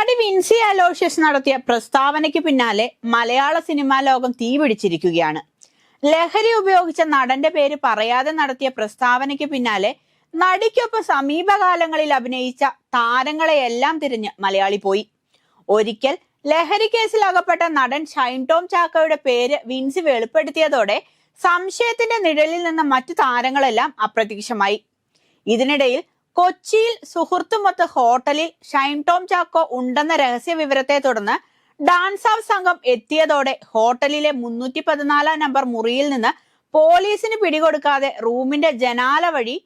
നടി വിൻസി അലോഷ്യസ് നടത്തിയ പ്രസ്താവനയ്ക്ക് പിന്നാലെ മലയാള സിനിമാ ലോകം തീപിടിച്ചിരിക്കുകയാണ് ലഹരി ഉപയോഗിച്ച നടന്റെ പേര് പറയാതെ നടത്തിയ പ്രസ്താവനയ്ക്ക് പിന്നാലെ നടിക്കൊപ്പം സമീപകാലങ്ങളിൽ അഭിനയിച്ച താരങ്ങളെയെല്ലാം തിരിഞ്ഞ് മലയാളി പോയി. ഒരിക്കൽ ലഹരി കേസിൽ അകപ്പെട്ട നടൻ ഷൈൻ ടോം ചാക്കോയുടെ പേര് വിൻസി വെളിപ്പെടുത്തിയതോടെ സംശയത്തിന്റെ നിഴലിൽ നിന്ന് മറ്റു താരങ്ങളെല്ലാം അപ്രത്യക്ഷമായി. ഇതിനിടയിൽ കൊച്ചിയിൽ സുഹൃത്തുമൊത്ത് ഹോട്ടലിൽ ഷൈൻ ടോം ചാക്കോ ഉണ്ടെന്ന രഹസ്യ വിവരത്തെ തുടർന്ന് ഡാൻസ് ഓഫ് സംഘം എത്തിയതോടെ ഹോട്ടലിലെ മുന്നൂറ്റി പതിനാലാം നമ്പർ മുറിയിൽ നിന്ന് പോലീസിന് പിടികൊടുക്കാതെ റൂമിന്റെ ജനാല വഴി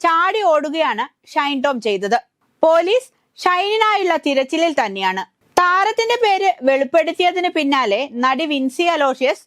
ചാടി ഓടുകയാണ് ഷൈൻ ടോം ചെയ്തത്. പോലീസ് ഷൈനിനായുള്ള തിരച്ചിലിൽ തന്നെയാണ്. താരത്തിന്റെ പേര് വെളിപ്പെടുത്തിയതിന് പിന്നാലെ നടി വിൻസി അലോഷ്യസ്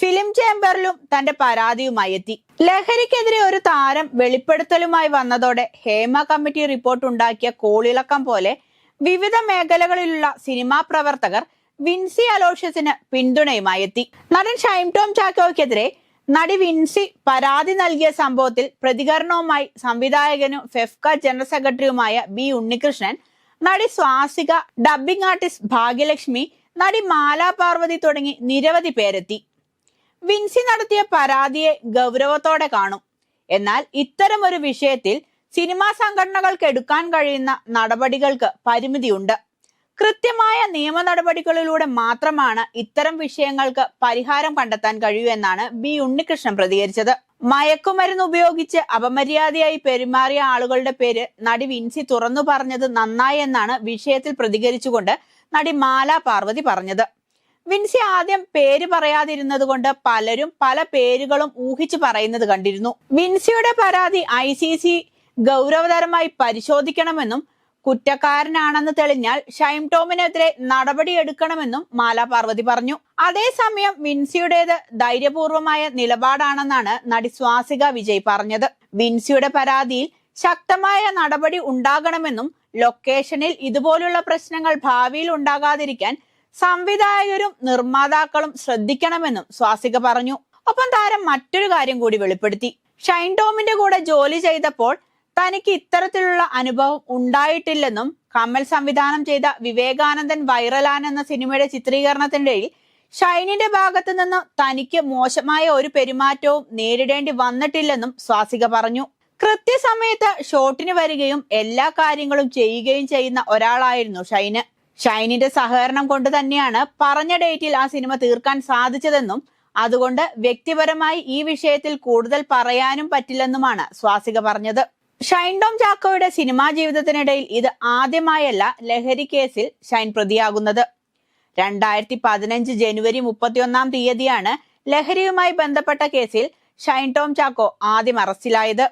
ഫിലിം ചേംബറിലും തന്റെ പരാതിയുമായി എത്തി. ലഹരിക്കെതിരെ ഒരു താരം വെളിപ്പെടുത്തലുമായി വന്നതോടെ ഹേമ കമ്മിറ്റി റിപ്പോർട്ട് ഉണ്ടാക്കിയ കോളിളക്കം പോലെ വിവിധ മേഖലകളിലുള്ള സിനിമാ പ്രവർത്തകർ വിൻസി അലോഷ്യസിന് പിന്തുണയുമായി എത്തി. നടൻ ഷൈം ടോം ചാക്കോയ്ക്കെതിരെ നടി വിൻസി പരാതി നൽകിയ സംഭവത്തിൽ പ്രതികരണവുമായി സംവിധായകനും ഫെഫ്ക ജനറൽ സെക്രട്ടറിയുമായ ബി ഉണ്ണികൃഷ്ണൻ നടി സ്വാസിക ഡബ്ബിംഗ് ആർട്ടിസ്റ്റ് ഭാഗ്യലക്ഷ്മി നടി മാലാ പാർവതി തുടങ്ങി നിരവധി പേരെത്തി. വിൻസി നടത്തിയ പരാതിയെ ഗൗരവത്തോടെ കാണും. എന്നാൽ ഇത്തരം ഒരു വിഷയത്തിൽ സിനിമാ സംഘടനകൾക്ക് എടുക്കാൻ കഴിയുന്ന നടപടികൾക്ക് പരിമിതിയുണ്ട്. കൃത്യമായ നിയമ നടപടികളിലൂടെ മാത്രമാണ് ഇത്തരം വിഷയങ്ങൾക്ക് പരിഹാരം കണ്ടെത്താൻ കഴിയൂ എന്നാണ് ബി ഉണ്ണികൃഷ്ണൻ പ്രതികരിച്ചത്. മയക്കുമരുന്ന് ഉപയോഗിച്ച് അപമര്യാദയായി പെരുമാറിയ ആളുകളുടെ പേര് നടി വിൻസി തുറന്നു പറഞ്ഞത് നന്നായി എന്നാണ് വിഷയത്തിൽ പ്രതികരിച്ചുകൊണ്ട് നടി മാലാ പാർവതി പറഞ്ഞത്. വിൻസി ആദ്യം പേര് പറയാതിരുന്നത് കൊണ്ട് പലരും പല പേരുകളും ഊഹിച്ച് പറയുന്നത് കണ്ടിരുന്നു. വിൻസിയുടെ പരാതി ഐ സി സി ഗൗരവതരമായി പരിശോധിക്കണമെന്നും കുറ്റക്കാരനാണെന്ന് തെളിഞ്ഞാൽ ഷൈം ടോമിനെതിരെ നടപടിയെടുക്കണമെന്നും മാല പാർവതി പറഞ്ഞു. അതേസമയം വിൻസിയുടേത് ധൈര്യപൂർവമായ നിലപാടാണെന്നാണ് നടി സ്വാസിക വിജയ് പറഞ്ഞത്. വിൻസിയുടെ പരാതിയിൽ ശക്തമായ നടപടി ഉണ്ടാകണമെന്നും ലൊക്കേഷനിൽ ഇതുപോലുള്ള പ്രശ്നങ്ങൾ ഭാവിയിൽ ഉണ്ടാകാതിരിക്കാൻ സംവിധായകരും നിർമ്മാതാക്കളും ശ്രദ്ധിക്കണമെന്നും സ്വാസിക പറഞ്ഞു. ഒപ്പം താരം മറ്റൊരു കാര്യം കൂടി വെളിപ്പെടുത്തി. ഷൈൻ ടോമിന്റെ കൂടെ ജോലി ചെയ്തപ്പോൾ തനിക്ക് ഇത്തരത്തിലുള്ള അനുഭവം ഉണ്ടായിട്ടില്ലെന്നും കമൽ സംവിധാനം ചെയ്ത വിവേകാനന്ദൻ വൈറലാൻ എന്ന സിനിമയുടെ ചിത്രീകരണത്തിനിടയിൽ ഷൈനിന്റെ ഭാഗത്തു നിന്ന് തനിക്ക് മോശമായ ഒരു പെരുമാറ്റവും നേരിടേണ്ടി വന്നിട്ടില്ലെന്നും സ്വാസിക പറഞ്ഞു. കൃത്യസമയത്ത് ഷോട്ടിന് വരികയും എല്ലാ കാര്യങ്ങളും ചെയ്യുകയും ചെയ്യുന്ന ഒരാളായിരുന്നു ഷൈന്. ഷൈനിന്റെ സഹകരണം കൊണ്ട് തന്നെയാണ് പറഞ്ഞ ഡേറ്റിൽ ആ സിനിമ തീർക്കാൻ സാധിച്ചതെന്നും അതുകൊണ്ട് വ്യക്തിപരമായി ഈ വിഷയത്തിൽ കൂടുതൽ പറയാനും പറ്റില്ലെന്നുമാണ് സ്വാസിക പറഞ്ഞത്. ഷൈൻ ടോം ചാക്കോയുടെ സിനിമാ ജീവിതത്തിനിടയിൽ ഇത് ആദ്യമായല്ല ലഹരി കേസിൽ ഷൈൻ പ്രതിയാകുന്നത്. രണ്ടായിരത്തി പതിനഞ്ച് ജനുവരി മുപ്പത്തിയൊന്നാം തീയതിയാണ് ലഹരിയുമായി ബന്ധപ്പെട്ട കേസിൽ ഷൈൻ ടോം ചാക്കോ ആദ്യം അറസ്റ്റിലായത്.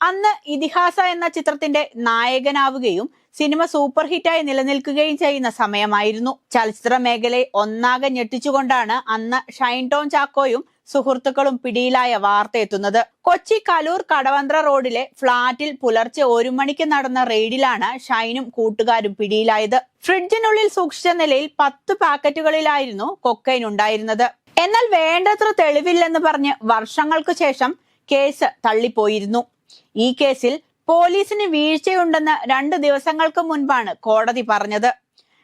അന്ന് ഇതിഹാസ എന്ന ചിത്രത്തിന്റെ നായകനാവുകയും സിനിമ സൂപ്പർ ഹിറ്റായി നിലനിൽക്കുകയും ചെയ്യുന്ന സമയമായിരുന്നു. ചലച്ചിത്ര മേഖലയെ ഒന്നാകെ ഞെട്ടിച്ചുകൊണ്ടാണ് അന്ന് ഷൈൻ ടോം ചാക്കോയും സുഹൃത്തുക്കളും പിടിയിലായ വാർത്ത എത്തുന്നത്. കൊച്ചി കലൂർ കടവന്ത്ര റോഡിലെ ഫ്ളാറ്റിൽ പുലർച്ചെ ഒരു മണിക്ക് നടന്ന റെയ്ഡിലാണ് ഷൈനും കൂട്ടുകാരും പിടിയിലായത്. ഫ്രിഡ്ജിനുള്ളിൽ സൂക്ഷിച്ച നിലയിൽ പത്ത് പാക്കറ്റുകളിലായിരുന്നു കൊക്കൈൻ ഉണ്ടായിരുന്നത്. എന്നാൽ വേണ്ടത്ര തെളിവില്ലെന്ന് പറഞ്ഞ് വർഷങ്ങൾക്കു ശേഷം കേസ് തള്ളിപ്പോയിരുന്നു. ഈ കേസിൽ പോലീസിന് വീഴ്ചയുണ്ടെന്ന് രണ്ടു ദിവസങ്ങൾക്ക് മുൻപാണ് കോടതി പറഞ്ഞത്.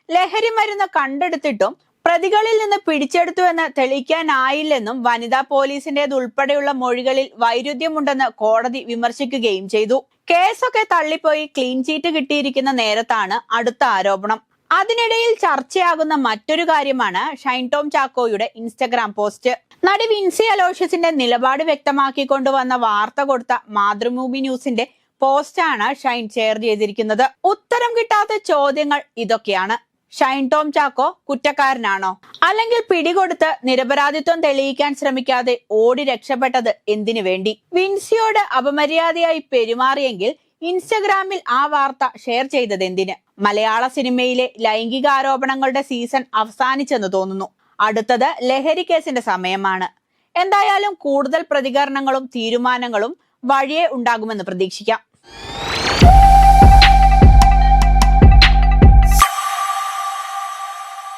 ലഹരി മരുന്ന് കണ്ടെടുത്തിട്ടും പ്രതികളിൽ നിന്ന് പിടിച്ചെടുത്തുവെന്ന് തെളിയിക്കാനായില്ലെന്നും വനിതാ പോലീസിന്റേത് ഉൾപ്പെടെയുള്ള മൊഴികളിൽ വൈരുദ്ധ്യമുണ്ടെന്ന് കോടതി വിമർശിക്കുകയും ചെയ്തു. കേസൊക്കെ തള്ളിപ്പോയി ക്ലീൻ ചീറ്റ് കിട്ടിയിരിക്കുന്ന നേരത്താണ് അടുത്ത ആരോപണം. അതിനിടയിൽ ചർച്ചയാകുന്ന മറ്റൊരു കാര്യമാണ് ഷൈൻ ടോം ചാക്കോയുടെ ഇൻസ്റ്റഗ്രാം പോസ്റ്റ്. നടി വിൻസി അലോഷ്യസിന്റെ നിലപാട് വ്യക്തമാക്കിക്കൊണ്ടുവന്ന വാർത്ത കൊടുത്ത മാതൃഭൂമി ന്യൂസിന്റെ പോസ്റ്റാണ് ഷൈൻ ഷെയർ ചെയ്തിരിക്കുന്നത്. ഉത്തരം കിട്ടാത്ത ചോദ്യങ്ങൾ ഇതൊക്കെയാണ്. ഷൈൻ ടോം ചാക്കോ കുറ്റക്കാരനാണോ? അല്ലെങ്കിൽ പിടികൊടുത്ത് നിരപരാധിത്വം തെളിയിക്കാൻ ശ്രമിക്കാതെ ഓടി രക്ഷപ്പെട്ടത് എന്തിനു വേണ്ടി? വിൻസിയോട് അപമര്യാദയായി പെരുമാറിയെങ്കിൽ ഇൻസ്റ്റഗ്രാമിൽ ആ വാർത്ത ഷെയർ ചെയ്തത് എന്തിന്? മലയാള സിനിമയിലെ ലൈംഗികാരോപണങ്ങളുടെ സീസൺ അവസാനിച്ചെന്ന് തോന്നുന്നു. അടുത്തത് ലഹരി കേസിന്റെ സമയമാണ്. എന്തായാലും കൂടുതൽ പ്രതികരണങ്ങളും തീരുമാനങ്ങളും വഴിയെ ഉണ്ടാകുമെന്ന് പ്രതീക്ഷിക്കാം.